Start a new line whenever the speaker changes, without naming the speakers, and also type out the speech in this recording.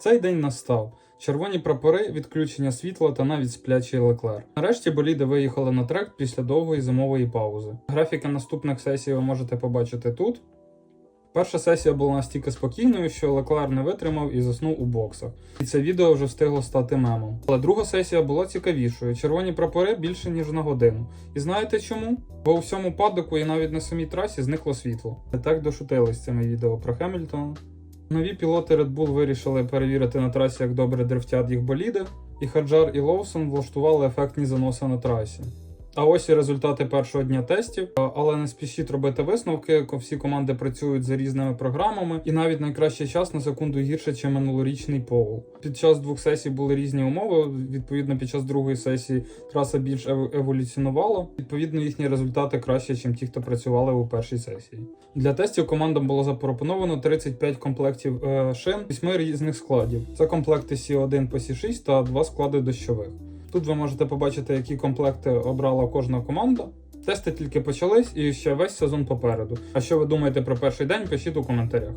Цей день настав. Червоні прапори, відключення світла та навіть сплячий леклер. Нарешті боліди виїхали на трек після довгої зимової паузи. Графіки наступних сесій ви можете побачити тут. Перша сесія була настільки спокійною, що Леклер не витримав і заснув у боксах. І це відео вже встигло стати мемом. Але друга сесія була цікавішою. Червоні прапори більше ніж на годину. І знаєте чому? Бо у всьому падоку і навіть на самій трасі зникло світло. Не так дошутились цими відео про Хемільтона. Нові пілоти Red Bull вирішили перевірити на трасі, як добре дрифтять їх боліди, і Хаджар і Лоусон влаштували ефектні заноси на трасі. А ось і результати першого дня тестів. Але не спішіть робити висновки, всі команди працюють за різними програмами, і навіть найкращий час на секунду гірше, ніж минулорічний пол. Під час двох сесій були різні умови. Відповідно, під час другої сесії траса більш ев- еволюціонувала. Відповідно, їхні результати краще, ніж ті, хто працювали у першій сесії. Для тестів командам було запропоновано 35 комплектів е, шин, 8 різних складів. Це комплекти Сі1 по Сі6 та два склади дощових. Тут ви можете побачити, які комплекти обрала кожна команда. Тести тільки почались і ще весь сезон попереду. А що ви думаєте про перший день, пишіть у коментарях.